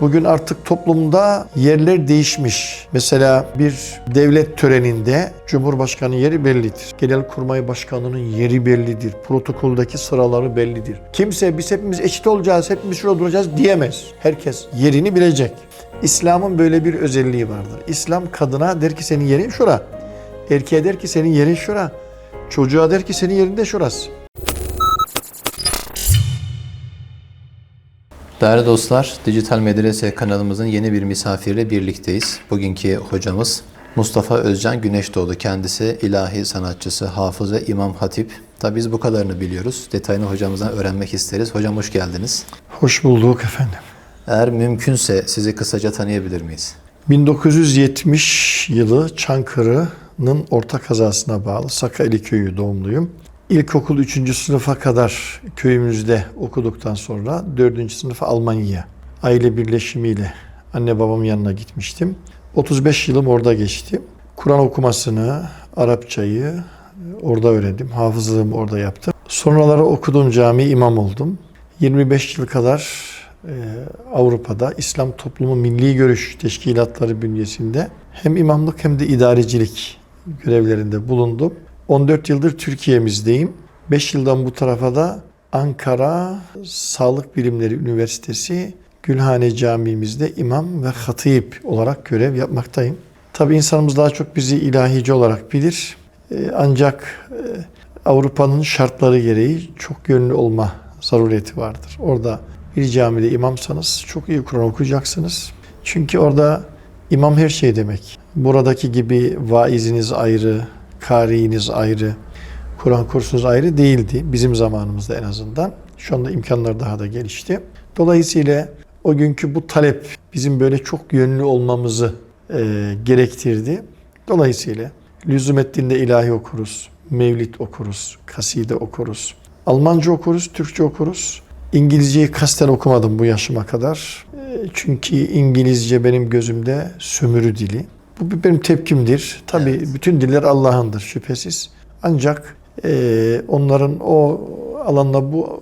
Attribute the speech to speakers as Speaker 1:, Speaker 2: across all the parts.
Speaker 1: Bugün artık toplumda yerler değişmiş. Mesela bir devlet töreninde Cumhurbaşkanı yeri bellidir. Genelkurmay Başkanı'nın yeri bellidir. Protokoldeki sıraları bellidir. Kimse biz hepimiz eşit olacağız, hepimiz şurada duracağız diyemez. Herkes yerini bilecek. İslam'ın böyle bir özelliği vardır. İslam kadına der ki senin yerin şura. Erkeğe der ki senin yerin şura. Çocuğa der ki senin yerinde şurası.
Speaker 2: Değerli dostlar, Dijital Medrese kanalımızın yeni bir misafiriyle birlikteyiz. Bugünkü hocamız Mustafa Özcan Güneşdoğdu. Kendisi ilahi sanatçısı, hafız ve imam hatip. Tabi biz bu kadarını biliyoruz. Detayını hocamızdan öğrenmek isteriz. Hocam hoş geldiniz.
Speaker 1: Hoş bulduk efendim.
Speaker 2: Eğer mümkünse sizi kısaca tanıyabilir miyiz?
Speaker 1: 1970 yılı Çankırı'nın orta kazasına bağlı Sakaeli köyü doğumluyum. İlkokul 3. sınıfa kadar köyümüzde okuduktan sonra 4. sınıfa Almanya'ya aile birleşimiyle anne babamın yanına gitmiştim. 35 yılım orada geçti. Kur'an okumasını, Arapçayı orada öğrendim. Hafızlığımı orada yaptım. Sonraları okuduğum cami imam oldum. 25 yıl kadar e, Avrupa'da İslam Toplumu Milli Görüş Teşkilatları bünyesinde hem imamlık hem de idarecilik görevlerinde bulundum. 14 yıldır Türkiye'mizdeyim. 5 yıldan bu tarafa da Ankara Sağlık Bilimleri Üniversitesi Gülhane Camimizde imam ve hatip olarak görev yapmaktayım. Tabi insanımız daha çok bizi ilahici olarak bilir. Ee, Ancak e, Avrupa'nın şartları gereği çok yönlü olma zarureti vardır. Orada bir camide imamsanız çok iyi Kur'an okuyacaksınız. Çünkü orada imam her şey demek. Buradaki gibi vaiziniz ayrı, kariiniz ayrı, Kur'an kursunuz ayrı değildi bizim zamanımızda en azından. Şu anda imkanlar daha da gelişti. Dolayısıyla o günkü bu talep bizim böyle çok yönlü olmamızı e, gerektirdi. Dolayısıyla lüzum ettiğinde ilahi okuruz, mevlid okuruz, kaside okuruz. Almanca okuruz, Türkçe okuruz. İngilizceyi kasten okumadım bu yaşıma kadar. E, Çünkü İngilizce benim gözümde sömürü dili. Bu benim tepkimdir. Tabii
Speaker 2: Evet.
Speaker 1: bütün diller Allah'ındır şüphesiz. Ancak e, onların o alanda bu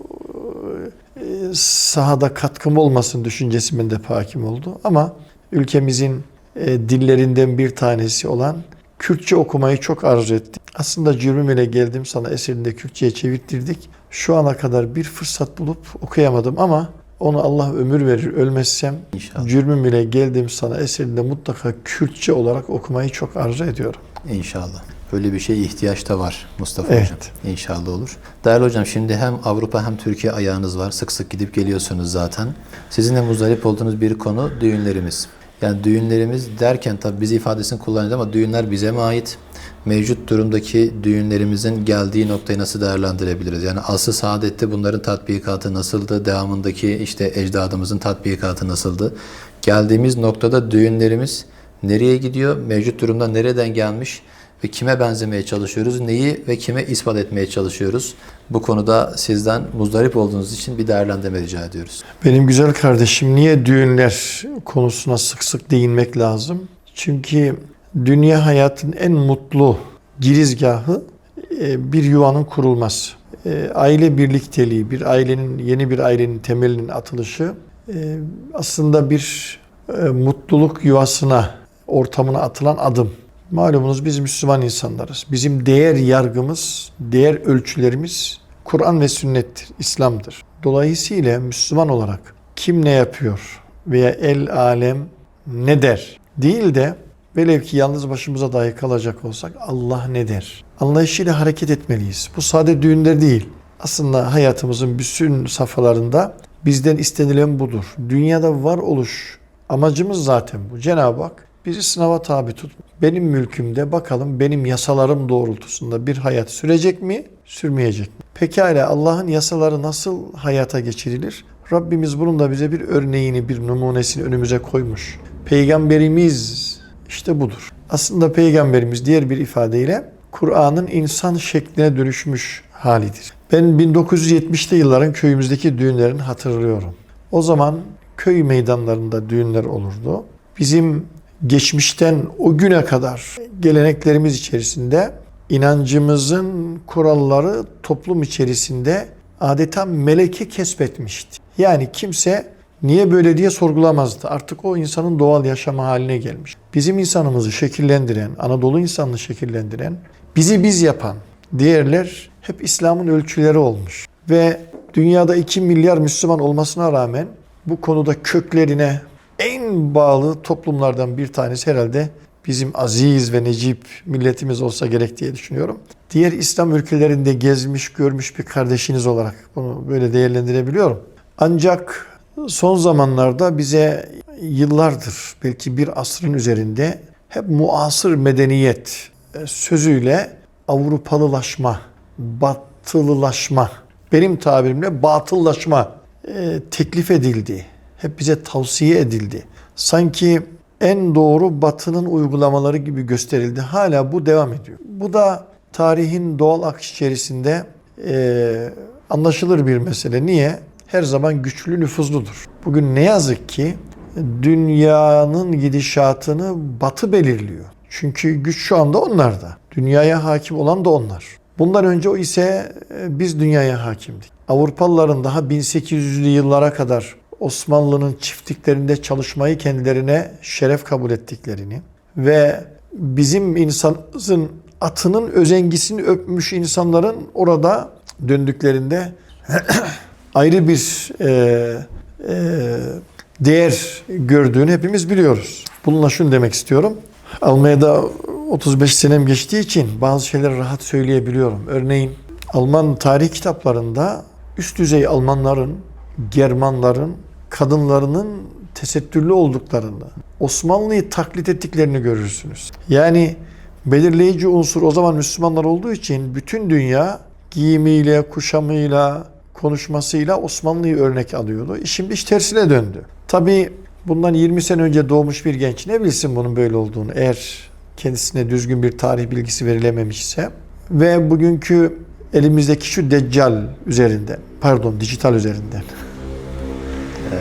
Speaker 1: e, sahada katkım olmasın düşüncesi bende hakim oldu. Ama ülkemizin e, dillerinden bir tanesi olan Kürtçe okumayı çok arzu ettim. Aslında cürmüm ile geldim sana eserinde Kürtçe'ye çevirttirdik. Şu ana kadar bir fırsat bulup okuyamadım ama onu Allah ömür verir ölmezsem
Speaker 2: İnşallah.
Speaker 1: cürmüm ile geldim sana eserinde mutlaka Kürtçe olarak okumayı çok arzu ediyorum.
Speaker 2: İnşallah. Böyle bir şey ihtiyaç da var Mustafa
Speaker 1: Evet.
Speaker 2: Hocam. İnşallah olur. Değerli hocam şimdi hem Avrupa hem Türkiye ayağınız var. Sık sık gidip geliyorsunuz zaten. Sizin de muzdarip olduğunuz bir konu düğünlerimiz. Yani düğünlerimiz derken tabii biz ifadesini kullanıyoruz ama düğünler bize mi ait? Mevcut durumdaki düğünlerimizin geldiği noktayı nasıl değerlendirebiliriz? Yani aslı saadette bunların tatbikatı nasıldı? Devamındaki işte ecdadımızın tatbikatı nasıldı? Geldiğimiz noktada düğünlerimiz nereye gidiyor? Mevcut durumda nereden gelmiş? Ve kime benzemeye çalışıyoruz, neyi ve kime ispat etmeye çalışıyoruz. Bu konuda sizden muzdarip olduğunuz için bir değerlendirme rica ediyoruz.
Speaker 1: Benim güzel kardeşim niye düğünler konusuna sık sık değinmek lazım? Çünkü dünya hayatın en mutlu girizgahı e, bir yuvanın kurulması. E, Aile birlikteliği, bir ailenin yeni bir ailenin temelinin atılışı e, aslında bir mutluluk yuvasına, ortamına atılan adım. Malumunuz biz Müslüman insanlarız. Bizim değer yargımız, değer ölçülerimiz Kur'an ve sünnettir, İslam'dır. Dolayısıyla Müslüman olarak kim ne yapıyor veya el alem ne der değil de velev ki yalnız başımıza dahi kalacak olsak Allah ne der? Anlayışıyla hareket etmeliyiz. Bu sade düğünler değil. Aslında hayatımızın bütün safhalarında bizden istenilen budur. Dünyada var oluş amacımız zaten bu. Cenab-ı Hak bizi sınava tabi tut. Benim mülkümde bakalım benim yasalarım doğrultusunda bir hayat sürecek mi, sürmeyecek mi? Pekala Allah'ın yasaları nasıl hayata geçirilir? Rabbimiz bunun da bize bir örneğini, bir numunesini önümüze koymuş. Peygamberimiz işte budur. Aslında peygamberimiz diğer bir ifadeyle Kur'an'ın insan şekline dönüşmüş halidir. Ben 1970'li yılların köyümüzdeki düğünlerini hatırlıyorum. O zaman köy meydanlarında düğünler olurdu. Bizim geçmişten o güne kadar geleneklerimiz içerisinde inancımızın kuralları toplum içerisinde adeta meleke kesbetmişti. Yani kimse niye böyle diye sorgulamazdı. Artık o insanın doğal yaşama haline gelmiş. Bizim insanımızı şekillendiren, Anadolu insanını şekillendiren, bizi biz yapan değerler hep İslam'ın ölçüleri olmuş. Ve dünyada 2 milyar Müslüman olmasına rağmen bu konuda köklerine en bağlı toplumlardan bir tanesi herhalde bizim aziz ve necip milletimiz olsa gerek diye düşünüyorum. Diğer İslam ülkelerinde gezmiş, görmüş bir kardeşiniz olarak bunu böyle değerlendirebiliyorum. Ancak son zamanlarda bize yıllardır, belki bir asrın üzerinde hep muasır medeniyet e, sözüyle Avrupalılaşma, batılılaşma, benim tabirimle batıllaşma e, teklif edildi. Hep bize tavsiye edildi. Sanki en doğru batının uygulamaları gibi gösterildi. Hala bu devam ediyor. Bu da tarihin doğal akış içerisinde e, anlaşılır bir mesele. Niye? Her zaman güçlü nüfuzludur. Bugün ne yazık ki dünyanın gidişatını batı belirliyor. Çünkü güç şu anda onlarda. Dünyaya hakim olan da onlar. Bundan önce o ise e, biz dünyaya hakimdik. Avrupalıların daha 1800'lü yıllara kadar Osmanlı'nın çiftliklerinde çalışmayı kendilerine şeref kabul ettiklerini ve bizim insanımızın atının özengisini öpmüş insanların orada döndüklerinde ayrı bir e, e, değer gördüğünü hepimiz biliyoruz. Bununla şunu demek istiyorum. Almanya'da 35 senem geçtiği için bazı şeyleri rahat söyleyebiliyorum. Örneğin Alman tarih kitaplarında üst düzey Almanların, Germanların, kadınlarının tesettürlü olduklarını, Osmanlı'yı taklit ettiklerini görürsünüz. Yani belirleyici unsur o zaman Müslümanlar olduğu için bütün dünya giyimiyle, kuşamıyla, konuşmasıyla Osmanlı'yı örnek alıyordu. E Şimdi iş tersine döndü. Tabii bundan 20 sene önce doğmuş bir genç ne bilsin bunun böyle olduğunu eğer kendisine düzgün bir tarih bilgisi verilememişse ve bugünkü elimizdeki şu deccal üzerinden, pardon dijital üzerinden.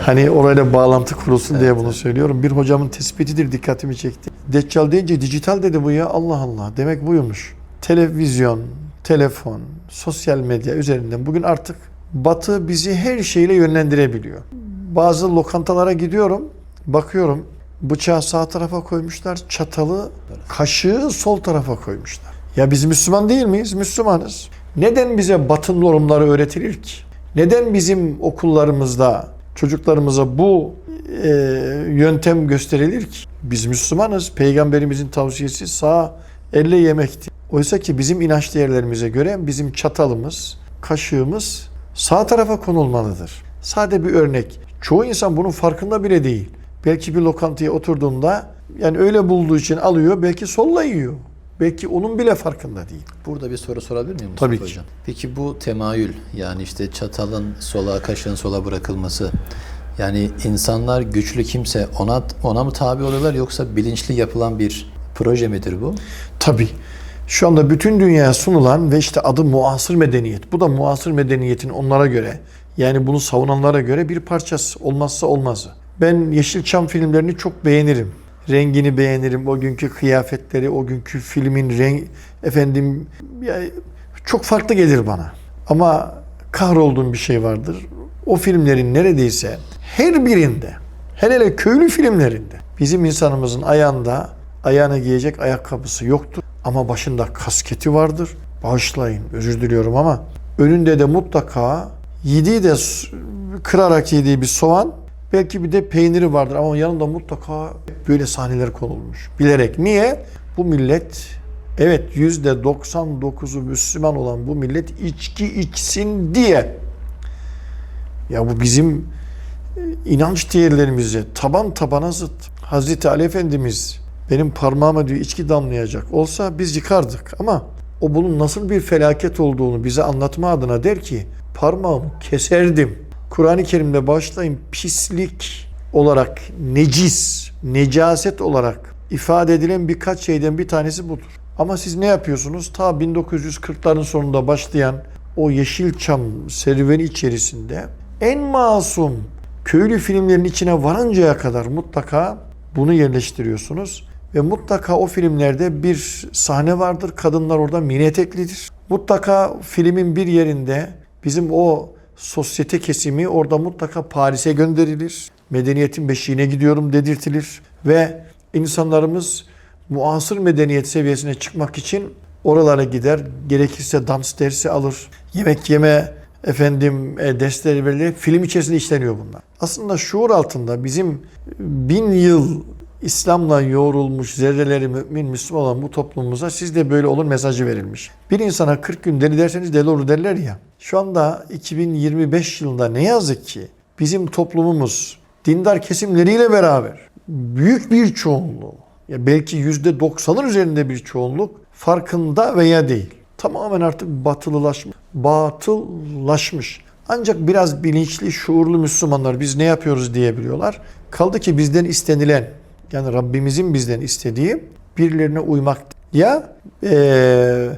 Speaker 1: Hani orayla bağlantı kurulsun diye bunu söylüyorum. Bir hocamın tespitidir dikkatimi çekti. Deccal deyince dijital dedi bu ya Allah Allah. Demek buymuş. Televizyon, telefon, sosyal medya üzerinden bugün artık Batı bizi her şeyle yönlendirebiliyor. Bazı lokantalara gidiyorum, bakıyorum bıçağı sağ tarafa koymuşlar, çatalı, kaşığı sol tarafa koymuşlar. Ya biz Müslüman değil miyiz? Müslümanız. Neden bize batı normları öğretilir ki? Neden bizim okullarımızda çocuklarımıza bu e, yöntem gösterilir ki? Biz Müslümanız. Peygamberimizin tavsiyesi sağ elle yemekti. Oysa ki bizim inanç değerlerimize göre bizim çatalımız, kaşığımız sağ tarafa konulmalıdır. Sade bir örnek. Çoğu insan bunun farkında bile değil. Belki bir lokantaya oturduğunda yani öyle bulduğu için alıyor, belki solla yiyor. Belki onun bile farkında değil.
Speaker 2: Burada bir soru sorabilir miyim Mustafa
Speaker 1: Tabii ki.
Speaker 2: Hocam? Peki bu temayül yani işte çatalın sola, kaşığın sola bırakılması yani insanlar güçlü kimse ona ona mı tabi oluyorlar yoksa bilinçli yapılan bir proje midir bu?
Speaker 1: Tabii. Şu anda bütün dünyaya sunulan ve işte adı muasır medeniyet. Bu da muasır medeniyetin onlara göre yani bunu savunanlara göre bir parçası. Olmazsa olmazı. Ben Yeşilçam filmlerini çok beğenirim. Rengini beğenirim. O günkü kıyafetleri, o günkü filmin renk efendim ya, çok farklı gelir bana. Ama kahrolduğum bir şey vardır. O filmlerin neredeyse her birinde, hele hele köylü filmlerinde bizim insanımızın ayağında ayağına giyecek ayakkabısı yoktur. Ama başında kasketi vardır. Bağışlayın, özür diliyorum ama önünde de mutlaka yediği de kırarak yediği bir soğan belki bir de peyniri vardır ama yanında mutlaka böyle sahneler konulmuş. Bilerek. Niye? Bu millet evet yüzde 99'u Müslüman olan bu millet içki içsin diye. Ya bu bizim e, inanç değerlerimize taban tabana zıt. Hazreti Ali Efendimiz benim parmağıma diyor içki damlayacak olsa biz yıkardık ama o bunun nasıl bir felaket olduğunu bize anlatma adına der ki parmağımı keserdim. Kur'an-ı Kerim'de başlayın pislik olarak necis, necaset olarak ifade edilen birkaç şeyden bir tanesi budur. Ama siz ne yapıyorsunuz? Ta 1940'ların sonunda başlayan o Yeşilçam serüveni içerisinde en masum köylü filmlerin içine varıncaya kadar mutlaka bunu yerleştiriyorsunuz. Ve mutlaka o filmlerde bir sahne vardır. Kadınlar orada mini eteklidir. Mutlaka filmin bir yerinde bizim o sosyete kesimi orada mutlaka Paris'e gönderilir. Medeniyetin beşiğine gidiyorum dedirtilir. Ve insanlarımız muasır medeniyet seviyesine çıkmak için oralara gider. Gerekirse dans dersi alır. Yemek yeme efendim e, dersleri verilir. Film içerisinde işleniyor bunlar. Aslında şuur altında bizim bin yıl İslam'la yoğrulmuş zerreleri mümin Müslüman olan bu toplumumuza siz de böyle olur mesajı verilmiş. Bir insana 40 gün deli derseniz deli olur derler ya. Şu anda 2025 yılında ne yazık ki bizim toplumumuz dindar kesimleriyle beraber büyük bir çoğunluğu ya belki %90'ın üzerinde bir çoğunluk farkında veya değil. Tamamen artık batılılaşmış, batıllaşmış. Ancak biraz bilinçli, şuurlu Müslümanlar biz ne yapıyoruz diyebiliyorlar. Kaldı ki bizden istenilen, yani Rabbimizin bizden istediği birilerine uymak. Ya eee,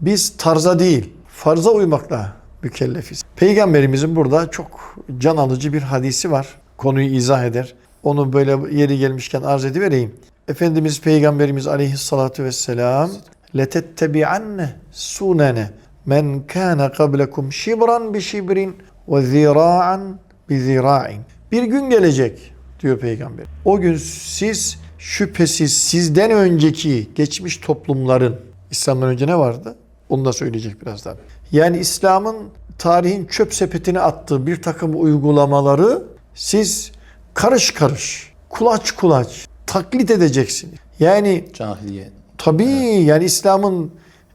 Speaker 1: biz tarza değil, farza uymakla mükellefiz. Peygamberimizin burada çok can alıcı bir hadisi var. Konuyu izah eder. Onu böyle yeri gelmişken arz edivereyim. Efendimiz Peygamberimiz aleyhissalatu vesselam letettebi'anne sunene men kana qablekum şibran bi şibrin ve zira'an bi zira'in. Bir gün gelecek diyor peygamber. O gün siz şüphesiz sizden önceki geçmiş toplumların İslam'dan önce ne vardı? Onu da söyleyecek birazdan. Yani İslam'ın tarihin çöp sepetine attığı bir takım uygulamaları siz karış karış, kulaç kulaç taklit edeceksiniz. Yani
Speaker 2: Cahiliye.
Speaker 1: Tabii yani İslam'ın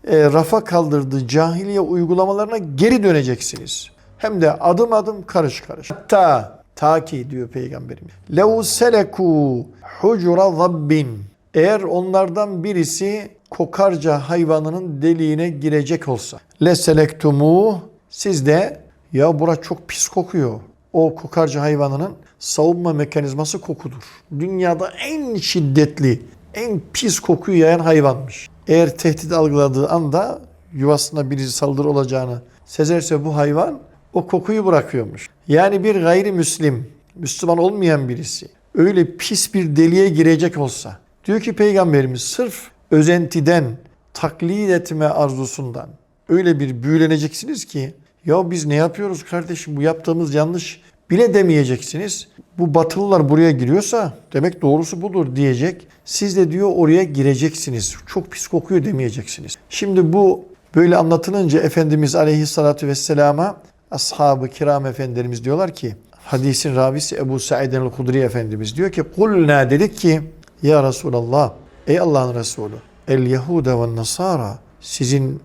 Speaker 1: e, rafa kaldırdığı cahiliye uygulamalarına geri döneceksiniz. Hem de adım adım karış karış. Hatta Ta ki diyor Peygamberimiz. Lev seleku hucra zabbin. Eğer onlardan birisi kokarca hayvanının deliğine girecek olsa. Le selektumu siz de ya bura çok pis kokuyor. O kokarca hayvanının savunma mekanizması kokudur. Dünyada en şiddetli, en pis kokuyu yayan hayvanmış. Eğer tehdit algıladığı anda yuvasına birisi saldırı olacağını sezerse bu hayvan o kokuyu bırakıyormuş. Yani bir gayrimüslim, Müslüman olmayan birisi öyle pis bir deliğe girecek olsa diyor ki peygamberimiz sırf özentiden, taklit etme arzusundan öyle bir büyüleneceksiniz ki ya biz ne yapıyoruz kardeşim bu yaptığımız yanlış bile demeyeceksiniz. Bu batılılar buraya giriyorsa demek doğrusu budur diyecek. Siz de diyor oraya gireceksiniz. Çok pis kokuyor demeyeceksiniz. Şimdi bu böyle anlatılınca Efendimiz Aleyhisselatü Vesselam'a ashab-ı kiram efendilerimiz diyorlar ki hadisin ravisi Ebu Said el-Hudri Efendimiz diyor ki kulna dedik ki ya Resulallah ey Allah'ın Resulü el Yahude ve Nasara sizin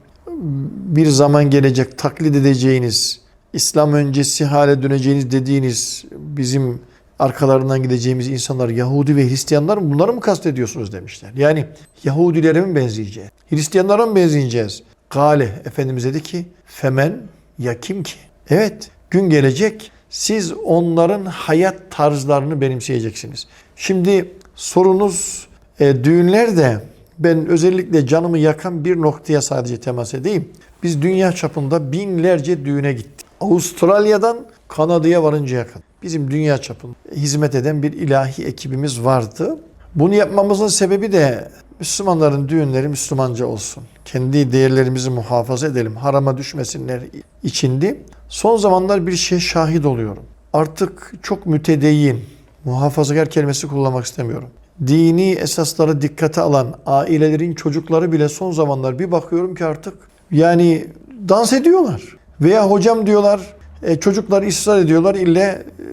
Speaker 1: bir zaman gelecek taklit edeceğiniz, İslam öncesi hale döneceğiniz dediğiniz bizim arkalarından gideceğimiz insanlar Yahudi ve Hristiyanlar mı? Bunları mı kastediyorsunuz demişler. Yani Yahudilere mi benzeyeceğiz? Hristiyanlara mı benzeyeceğiz? Gale Efendimiz dedi ki femen ya kim ki? Evet gün gelecek siz onların hayat tarzlarını benimseyeceksiniz. Şimdi sorunuz e, düğünlerde ben özellikle canımı yakan bir noktaya sadece temas edeyim. Biz dünya çapında binlerce düğüne gittik. Avustralya'dan Kanada'ya varıncaya kadar. Bizim dünya çapında hizmet eden bir ilahi ekibimiz vardı. Bunu yapmamızın sebebi de Müslümanların düğünleri Müslümanca olsun. Kendi değerlerimizi muhafaza edelim. Harama düşmesinler içindi. Son zamanlar bir şey şahit oluyorum. Artık çok mütedeyyin, muhafazakar kelimesi kullanmak istemiyorum dini esasları dikkate alan ailelerin çocukları bile son zamanlar bir bakıyorum ki artık yani dans ediyorlar. Veya hocam diyorlar e, çocuklar ısrar ediyorlar ille e,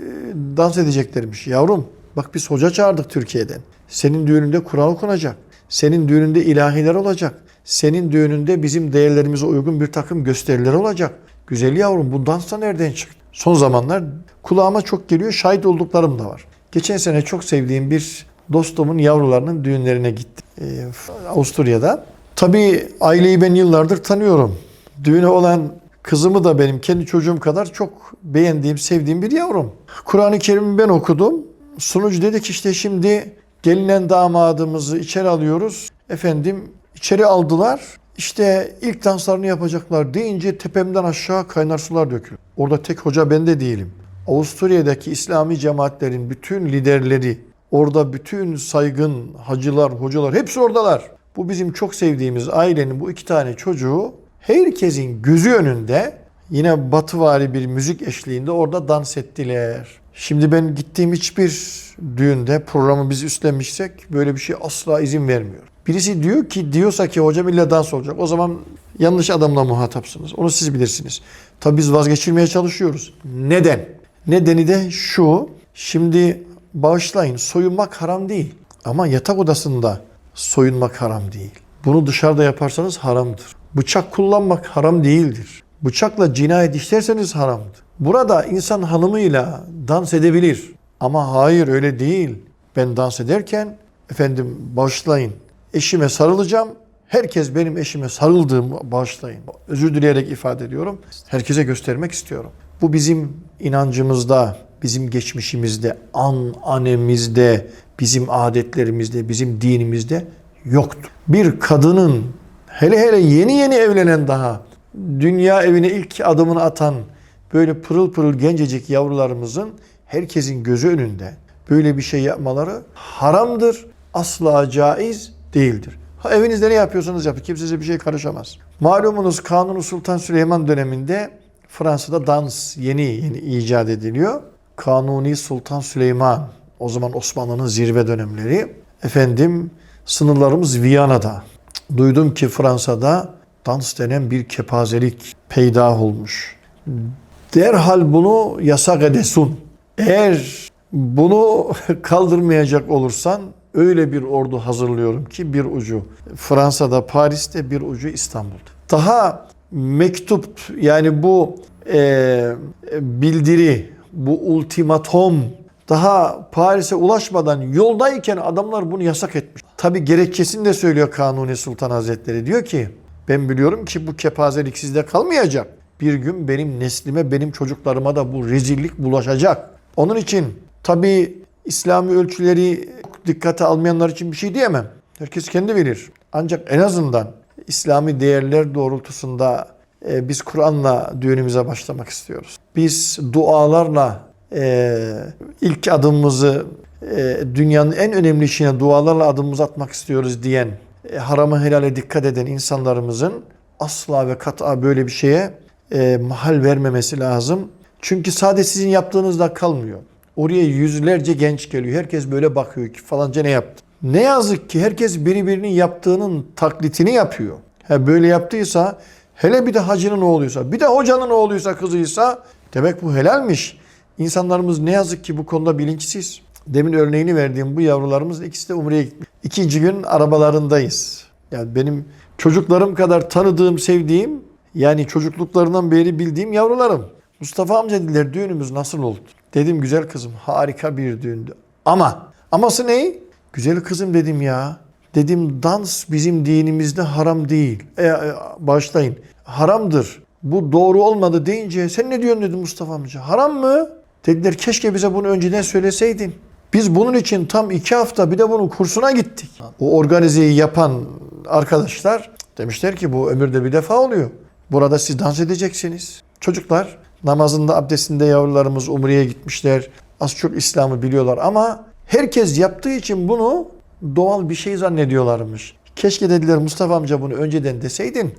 Speaker 1: dans edeceklermiş. Yavrum bak biz hoca çağırdık Türkiye'den. Senin düğününde Kur'an okunacak. Senin düğününde ilahiler olacak. Senin düğününde bizim değerlerimize uygun bir takım gösteriler olacak. Güzel yavrum bu dans da nereden çıktı? Son zamanlar kulağıma çok geliyor. Şahit olduklarım da var. Geçen sene çok sevdiğim bir dostumun yavrularının düğünlerine gittim. Ee, Avusturya'da. Tabii aileyi ben yıllardır tanıyorum. Düğüne olan kızımı da benim kendi çocuğum kadar çok beğendiğim, sevdiğim bir yavrum. Kur'an-ı Kerim'i ben okudum. Sunucu dedi ki işte şimdi gelinen damadımızı içeri alıyoruz. Efendim içeri aldılar. İşte ilk danslarını yapacaklar deyince tepemden aşağı kaynar sular dökülüyor. Orada tek hoca ben de değilim. Avusturya'daki İslami cemaatlerin bütün liderleri, Orada bütün saygın hacılar, hocalar hepsi oradalar. Bu bizim çok sevdiğimiz ailenin bu iki tane çocuğu herkesin gözü önünde yine batıvari bir müzik eşliğinde orada dans ettiler. Şimdi ben gittiğim hiçbir düğünde programı biz üstlenmişsek böyle bir şey asla izin vermiyor. Birisi diyor ki diyorsa ki hocam illa dans olacak. O zaman yanlış adamla muhatapsınız. Onu siz bilirsiniz. Tabii biz vazgeçirmeye çalışıyoruz. Neden? Nedeni de şu. Şimdi bağışlayın soyunmak haram değil. Ama yatak odasında soyunmak haram değil. Bunu dışarıda yaparsanız haramdır. Bıçak kullanmak haram değildir. Bıçakla cinayet işlerseniz haramdır. Burada insan hanımıyla dans edebilir. Ama hayır öyle değil. Ben dans ederken efendim bağışlayın eşime sarılacağım. Herkes benim eşime sarıldığımı bağışlayın. Özür dileyerek ifade ediyorum. Herkese göstermek istiyorum. Bu bizim inancımızda, bizim geçmişimizde, an anemizde, bizim adetlerimizde, bizim dinimizde yoktu. Bir kadının hele hele yeni yeni evlenen daha dünya evine ilk adımını atan böyle pırıl pırıl gencecik yavrularımızın herkesin gözü önünde böyle bir şey yapmaları haramdır. Asla caiz değildir. Ha, evinizde ne yapıyorsanız yapın. Kimse size bir şey karışamaz. Malumunuz Kanuni Sultan Süleyman döneminde Fransa'da dans yeni yeni icat ediliyor. Kanuni Sultan Süleyman o zaman Osmanlı'nın zirve dönemleri. Efendim sınırlarımız Viyana'da. Duydum ki Fransa'da dans denen bir kepazelik peydah olmuş. Derhal bunu yasak edesun. Eğer bunu kaldırmayacak olursan öyle bir ordu hazırlıyorum ki bir ucu Fransa'da, Paris'te bir ucu İstanbul'da. Daha mektup yani bu e, bildiri, bu ultimatom daha Paris'e ulaşmadan yoldayken adamlar bunu yasak etmiş. Tabi gerekçesini de söylüyor Kanuni Sultan Hazretleri. Diyor ki ben biliyorum ki bu kepazelik sizde kalmayacak. Bir gün benim neslime, benim çocuklarıma da bu rezillik bulaşacak. Onun için tabi İslami ölçüleri dikkate almayanlar için bir şey diyemem. Herkes kendi bilir. Ancak en azından İslami değerler doğrultusunda e, biz Kur'an'la düğünümüze başlamak istiyoruz. Biz dualarla e, ilk adımımızı e, dünyanın en önemli işine dualarla adımımızı atmak istiyoruz diyen, e, harama helale dikkat eden insanlarımızın asla ve kat'a böyle bir şeye e, mahal vermemesi lazım. Çünkü sadece sizin yaptığınızda kalmıyor. Oraya yüzlerce genç geliyor. Herkes böyle bakıyor ki falanca ne yaptı. Ne yazık ki herkes birbirinin yaptığının taklitini yapıyor. Ha böyle yaptıysa hele bir de hacının oğluysa, bir de hocanın oğluysa, kızıysa demek bu helalmiş. İnsanlarımız ne yazık ki bu konuda bilinçsiz. Demin örneğini verdiğim bu yavrularımız ikisi de Umre'ye gitmiş. İkinci gün arabalarındayız. Yani benim çocuklarım kadar tanıdığım, sevdiğim yani çocukluklarından beri bildiğim yavrularım. Mustafa amca dediler düğünümüz nasıl oldu? Dedim güzel kızım harika bir düğündü. Ama aması ne? Güzel kızım dedim ya. Dedim dans bizim dinimizde haram değil. E, e, başlayın. Haramdır. Bu doğru olmadı deyince sen ne diyorsun dedim Mustafa amca. Haram mı? Dediler keşke bize bunu önceden söyleseydin. Biz bunun için tam iki hafta bir de bunun kursuna gittik. O organizeyi yapan arkadaşlar demişler ki bu ömürde bir defa oluyor. Burada siz dans edeceksiniz. Çocuklar namazında abdestinde yavrularımız Umre'ye gitmişler. Az çok İslam'ı biliyorlar ama herkes yaptığı için bunu doğal bir şey zannediyorlarmış. Keşke dediler Mustafa amca bunu önceden deseydin.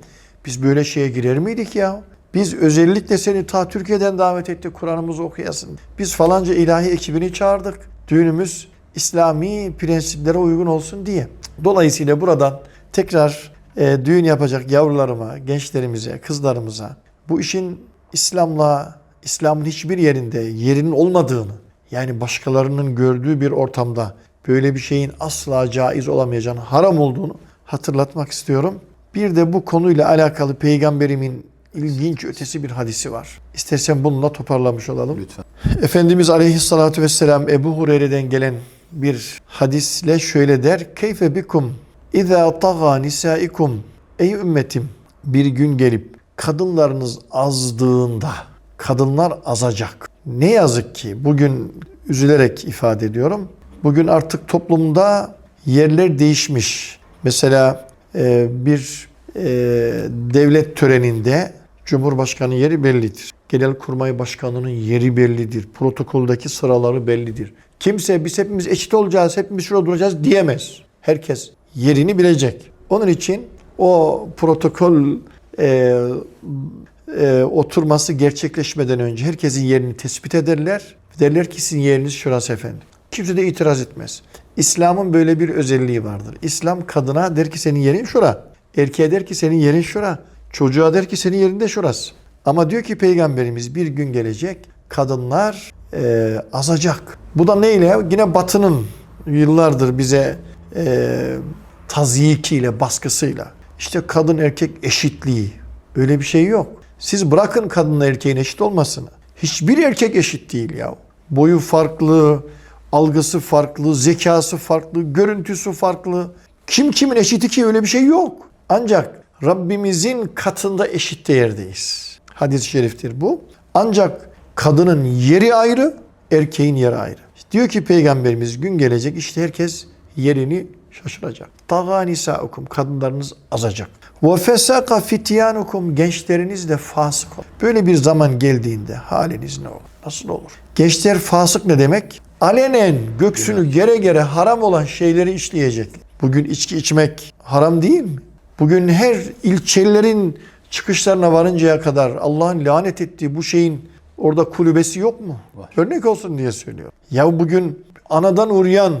Speaker 1: Biz böyle şeye girer miydik ya? Biz özellikle seni ta Türkiye'den davet ettik Kur'an'ımızı okuyasın. Biz falanca ilahi ekibini çağırdık. Düğünümüz İslami prensiplere uygun olsun diye. Dolayısıyla buradan tekrar e, düğün yapacak yavrularıma, gençlerimize, kızlarımıza bu işin İslam'la, İslam'ın hiçbir yerinde yerinin olmadığını, yani başkalarının gördüğü bir ortamda böyle bir şeyin asla caiz olamayacağını, haram olduğunu hatırlatmak istiyorum. Bir de bu konuyla alakalı peygamberimin ilginç ötesi bir hadisi var. İstersen bununla toparlamış olalım.
Speaker 2: Lütfen.
Speaker 1: Efendimiz Aleyhisselatü Vesselam Ebu Hureyre'den gelen bir hadisle şöyle der. Keyfe bikum İzâ taga nisaikum Ey ümmetim bir gün gelip kadınlarınız azdığında kadınlar azacak. Ne yazık ki bugün üzülerek ifade ediyorum. Bugün artık toplumda yerler değişmiş. Mesela e, bir e, devlet töreninde Cumhurbaşkanı yeri bellidir. Genelkurmay Başkanı'nın yeri bellidir. Protokoldeki sıraları bellidir. Kimse biz hepimiz eşit olacağız, hepimiz şurada duracağız diyemez. Herkes yerini bilecek. Onun için o protokol e, e, oturması gerçekleşmeden önce herkesin yerini tespit ederler. Derler ki sizin yeriniz şurası efendim. Kimse de itiraz etmez. İslam'ın böyle bir özelliği vardır. İslam kadına der ki senin yerin şura. Erkeğe der ki senin yerin şura. Çocuğa der ki senin yerin de şurası. Ama diyor ki peygamberimiz bir gün gelecek kadınlar e, azacak. Bu da neyle? Yine batının yıllardır bize e, tazyikiyle, baskısıyla. İşte kadın erkek eşitliği. Öyle bir şey yok. Siz bırakın kadınla erkeğin eşit olmasını. Hiçbir erkek eşit değil ya. Boyu farklı, algısı farklı, zekası farklı, görüntüsü farklı. Kim kimin eşiti ki öyle bir şey yok. Ancak Rabbimizin katında eşit değerdeyiz. Hadis-i şeriftir bu. Ancak kadının yeri ayrı, erkeğin yeri ayrı. Diyor ki Peygamberimiz gün gelecek işte herkes yerini şaşıracak. Taga nisaukum kadınlarınız azacak. Ve fesaka fityanukum gençleriniz de fasık olur. Böyle bir zaman geldiğinde haliniz ne olur? Nasıl olur? Gençler fasık ne demek? Alenen göksünü gere gere haram olan şeyleri işleyecek. Bugün içki içmek haram değil mi? Bugün her ilçelerin çıkışlarına varıncaya kadar Allah'ın lanet ettiği bu şeyin orada kulübesi yok mu?
Speaker 2: Var.
Speaker 1: Örnek olsun diye söylüyorum. Ya bugün anadan uğrayan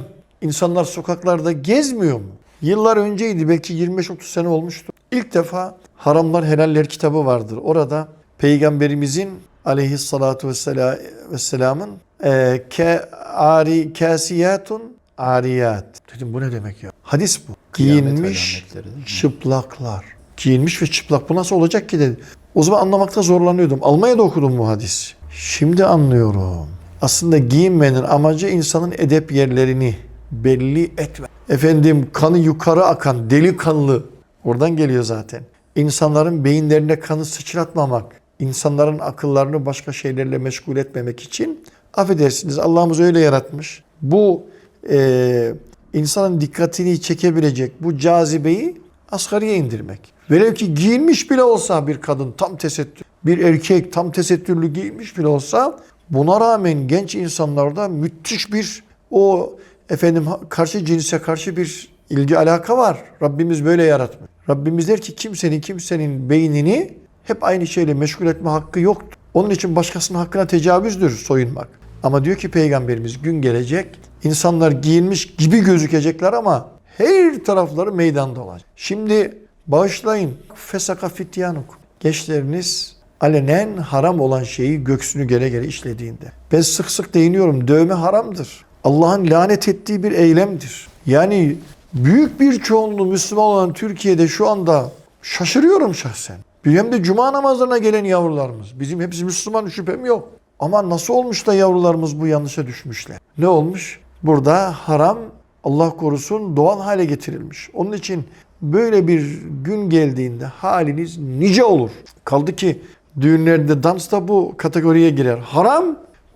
Speaker 1: insanlar sokaklarda gezmiyor mu? Yıllar önceydi belki 25-30 sene olmuştu. İlk defa Haramlar Helaller kitabı vardır. Orada Peygamberimizin aleyhissalatu vesselam, vesselamın e, ke ari kasiyatun ariyat. Dedim bu ne demek ya? Hadis bu. Giyinmiş çıplaklar. Giyinmiş ve çıplak. Bu nasıl olacak ki dedi. O zaman anlamakta zorlanıyordum. Almanya'da okudum bu hadis. Şimdi anlıyorum. Aslında giyinmenin amacı insanın edep yerlerini belli etme. Efendim kanı yukarı akan delikanlı oradan geliyor zaten. İnsanların beyinlerine kanı sıçratmamak, insanların akıllarını başka şeylerle meşgul etmemek için affedersiniz Allah'ımız öyle yaratmış. Bu e, insanın dikkatini çekebilecek bu cazibeyi asgariye indirmek. Velev ki giyinmiş bile olsa bir kadın tam tesettür, bir erkek tam tesettürlü giyinmiş bile olsa buna rağmen genç insanlarda müthiş bir o efendim karşı cinse karşı bir ilgi alaka var. Rabbimiz böyle yaratmış. Rabbimiz der ki kimsenin kimsenin beynini hep aynı şeyle meşgul etme hakkı yoktur. Onun için başkasının hakkına tecavüzdür soyunmak. Ama diyor ki peygamberimiz gün gelecek insanlar giyinmiş gibi gözükecekler ama her tarafları meydanda olacak. Şimdi bağışlayın. Fesaka fityanuk. Gençleriniz alenen haram olan şeyi göksünü gere gere işlediğinde. Ben sık sık değiniyorum. Dövme haramdır. Allah'ın lanet ettiği bir eylemdir. Yani büyük bir çoğunluğu Müslüman olan Türkiye'de şu anda şaşırıyorum şahsen. Hem de cuma namazlarına gelen yavrularımız. Bizim hepsi Müslüman şüphem yok. Ama nasıl olmuş da yavrularımız bu yanlışa düşmüşler? Ne olmuş? Burada haram Allah korusun doğal hale getirilmiş. Onun için böyle bir gün geldiğinde haliniz nice olur. Kaldı ki düğünlerde dans da bu kategoriye girer. Haram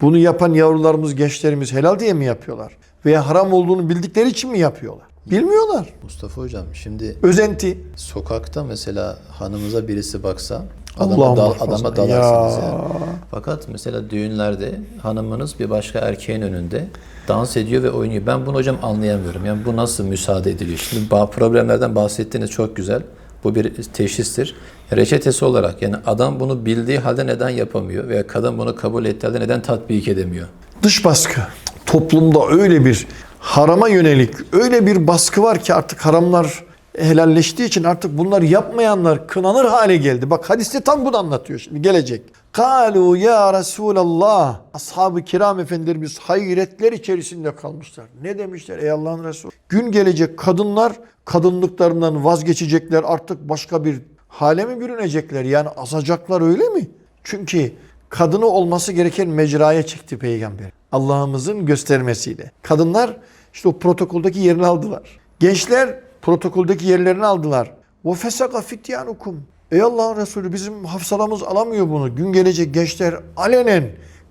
Speaker 1: bunu yapan yavrularımız, gençlerimiz helal diye mi yapıyorlar? Veya haram olduğunu bildikleri için mi yapıyorlar? Bilmiyorlar.
Speaker 2: Mustafa Hocam şimdi
Speaker 1: Özenti.
Speaker 2: sokakta mesela hanımıza birisi baksa adama, dal, adama dalarsınız
Speaker 1: Ya.
Speaker 2: yani. Fakat mesela düğünlerde hanımınız bir başka erkeğin önünde dans ediyor ve oynuyor. Ben bunu hocam anlayamıyorum. Yani bu nasıl müsaade ediliyor? Şimdi problemlerden bahsettiğiniz çok güzel. Bu bir teşhistir. Reçetesi olarak yani adam bunu bildiği halde neden yapamıyor veya kadın bunu kabul ettiği halde neden tatbik edemiyor?
Speaker 1: Dış baskı. Toplumda öyle bir harama yönelik öyle bir baskı var ki artık haramlar helalleştiği için artık bunlar yapmayanlar kınanır hale geldi. Bak hadiste tam bunu anlatıyor şimdi gelecek. Kalu ya Resulallah. Ashab-ı kiram efendilerimiz hayretler içerisinde kalmışlar. Ne demişler ey Allah'ın Resulü? Gün gelecek kadınlar kadınlıklarından vazgeçecekler artık başka bir hale mi bürünecekler? Yani azacaklar öyle mi? Çünkü kadını olması gereken mecraya çekti peygamber. Allah'ımızın göstermesiyle. Kadınlar işte o protokoldeki yerini aldılar. Gençler protokoldeki yerlerini aldılar. Fesaka fityanukum. Ey Allah'ın Resulü bizim hafsalamız alamıyor bunu. Gün gelecek gençler alenen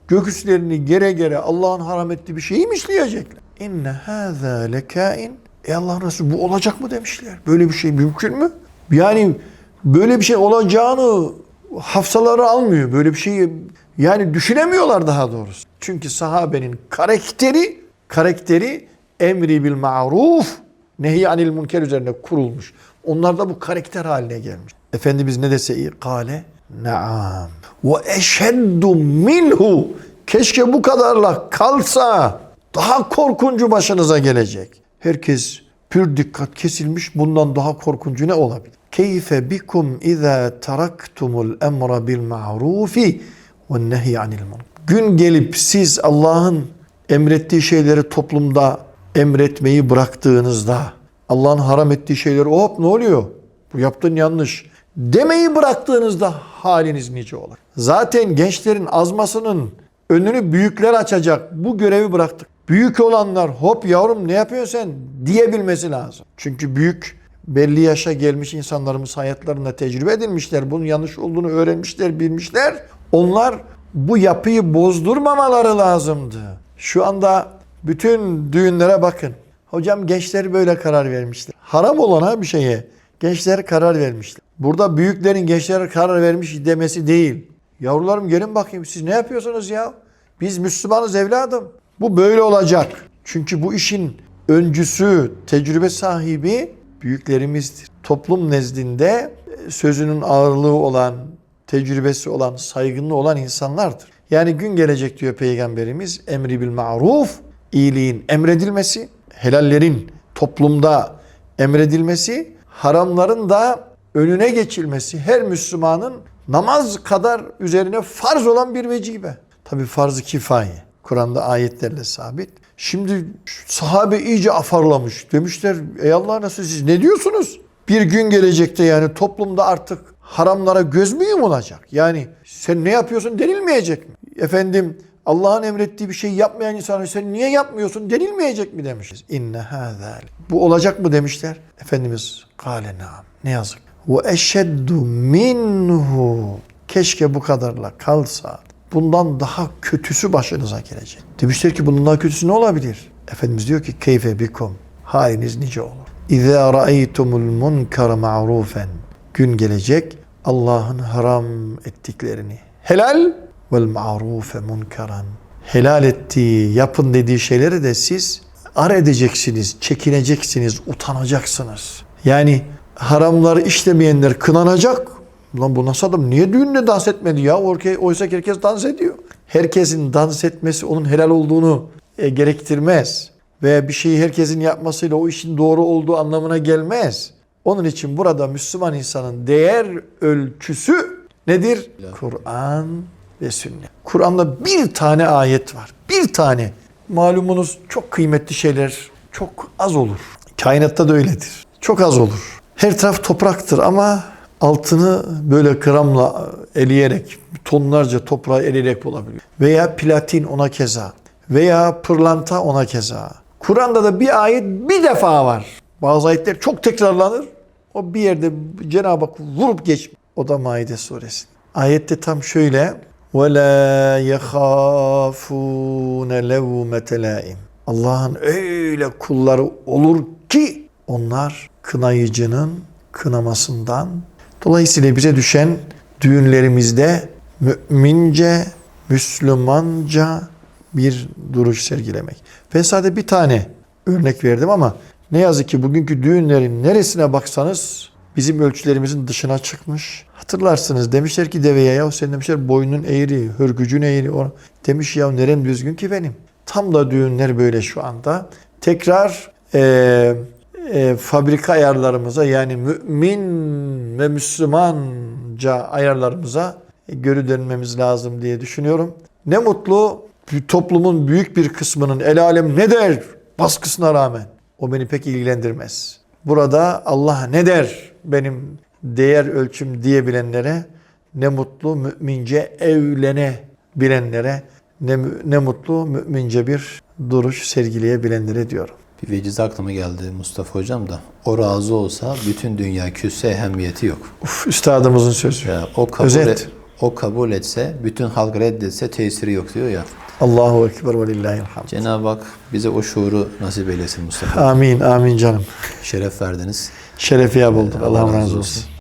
Speaker 1: göğüslerini gere gere Allah'ın haram ettiği bir şeyi mi işleyecekler? İnne hâzâ lekâin. Ey Allah'ın Resulü bu olacak mı demişler. Böyle bir şey mümkün mü? Yani böyle bir şey olacağını hafsaları almıyor. Böyle bir şeyi yani düşünemiyorlar daha doğrusu. Çünkü sahabenin karakteri karakteri emri bil ma'ruf nehy anil münker üzerine kurulmuş. Onlar da bu karakter haline gelmiş. Efendimiz ne dese iyi? Kale Naam. Ve eşeddu minhu. Keşke bu kadarla kalsa daha korkuncu başınıza gelecek. Herkes pür dikkat kesilmiş. Bundan daha korkuncu ne olabilir? Keyfe bikum iza taraktumul emra bil ma'rufi ve nehy anil. Gün gelip siz Allah'ın emrettiği şeyleri toplumda emretmeyi bıraktığınızda Allah'ın haram ettiği şeyleri hop ne oluyor? Bu yaptığın yanlış. Demeyi bıraktığınızda haliniz nice olur. Zaten gençlerin azmasının önünü büyükler açacak. Bu görevi bıraktık. Büyük olanlar hop yavrum ne yapıyorsun sen diyebilmesi lazım. Çünkü büyük belli yaşa gelmiş insanlarımız hayatlarında tecrübe edilmişler. Bunun yanlış olduğunu öğrenmişler, bilmişler. Onlar bu yapıyı bozdurmamaları lazımdı. Şu anda bütün düğünlere bakın. Hocam gençler böyle karar vermişler. Haram olana bir şeye gençler karar vermişler. Burada büyüklerin gençlere karar vermiş demesi değil. Yavrularım gelin bakayım siz ne yapıyorsunuz ya? Biz Müslümanız evladım. Bu böyle olacak. Çünkü bu işin öncüsü, tecrübe sahibi büyüklerimizdir. Toplum nezdinde e, sözünün ağırlığı olan, tecrübesi olan, saygınlığı olan insanlardır. Yani gün gelecek diyor Peygamberimiz emri bil maruf, iyiliğin emredilmesi, helallerin toplumda emredilmesi, haramların da önüne geçilmesi her Müslümanın namaz kadar üzerine farz olan bir vecibe. Tabi farz-ı kifaye. Kur'an'da ayetlerle sabit. Şimdi sahabe iyice afarlamış. Demişler ey Allah nasıl siz ne diyorsunuz? Bir gün gelecekte yani toplumda artık haramlara göz mü yumulacak? Yani sen ne yapıyorsun denilmeyecek mi? Efendim Allah'ın emrettiği bir şey yapmayan insana sen niye yapmıyorsun denilmeyecek mi demişiz. İnne hâzâ. Bu olacak mı demişler. Efendimiz kâle naam. Ne yazık. Ve eşeddu minhu. Keşke bu kadarla kalsa. Bundan daha kötüsü başınıza gelecek. Demişler ki bundan daha kötüsü ne olabilir? Efendimiz diyor ki keyfe bikum. Haliniz nice olur. İzâ ra'eytumul munkara ma'rufen. Gün gelecek Allah'ın haram ettiklerini helal vel ma'rufe munkaran. Helal ettiği, yapın dediği şeyleri de siz ar edeceksiniz, çekineceksiniz, utanacaksınız. Yani haramları işlemeyenler kınanacak. Lan bu nasıl adam niye düğünde dans etmedi ya? Oysa ki herkes dans ediyor. Herkesin dans etmesi onun helal olduğunu e, gerektirmez. Veya bir şeyi herkesin yapmasıyla o işin doğru olduğu anlamına gelmez. Onun için burada Müslüman insanın değer ölçüsü nedir? Kur'an ve sünnet. Kur'an'da bir tane ayet var. Bir tane. Malumunuz çok kıymetli şeyler çok az olur. Kainatta da öyledir. Çok az olur. Her taraf topraktır ama altını böyle gramla eleyerek, tonlarca toprağı eleyerek bulabiliyor. Veya platin ona keza. Veya pırlanta ona keza. Kur'an'da da bir ayet bir defa var. Bazı ayetler çok tekrarlanır. O bir yerde Cenab-ı Hak vurup geç. O da Maide suresi. Ayette tam şöyle. وَلَا يَخَافُونَ لَوْمَةَ لَائِمٍ Allah'ın öyle kulları olur ki onlar kınayıcının kınamasından. Dolayısıyla bize düşen düğünlerimizde mümince, Müslümanca bir duruş sergilemek. Ben sadece bir tane örnek verdim ama ne yazık ki bugünkü düğünlerin neresine baksanız bizim ölçülerimizin dışına çıkmış. Hatırlarsınız demişler ki deveye ya sen demişler boynun eğri, hörgücün eğri. O- Demiş ya nerem düzgün ki benim. Tam da düğünler böyle şu anda. Tekrar eee e, fabrika ayarlarımıza yani mümin ve Müslümanca ayarlarımıza e, geri dönmemiz lazım diye düşünüyorum. Ne mutlu toplumun büyük bir kısmının el alem ne der baskısına rağmen o beni pek ilgilendirmez. Burada Allah ne der benim değer ölçüm diyebilenlere ne mutlu mümince evlene bilenlere ne, ne mutlu mümince bir duruş sergileyebilenlere diyorum.
Speaker 2: Bir veciz aklıma geldi Mustafa Hocam da. O razı olsa bütün dünya küsse ehemmiyeti yok.
Speaker 1: Uf, üstadımızın sözü.
Speaker 2: Ya o kabul
Speaker 1: Özet.
Speaker 2: et- o kabul etse, bütün halk reddetse tesiri yok diyor ya.
Speaker 1: Allahu Ekber ve lillahi'l hamd.
Speaker 2: Cenab-ı Hak bize o şuuru nasip eylesin Mustafa.
Speaker 1: Amin, amin canım.
Speaker 2: Şeref verdiniz.
Speaker 1: Şerefiye bulduk.
Speaker 2: Allah razı
Speaker 1: olsun.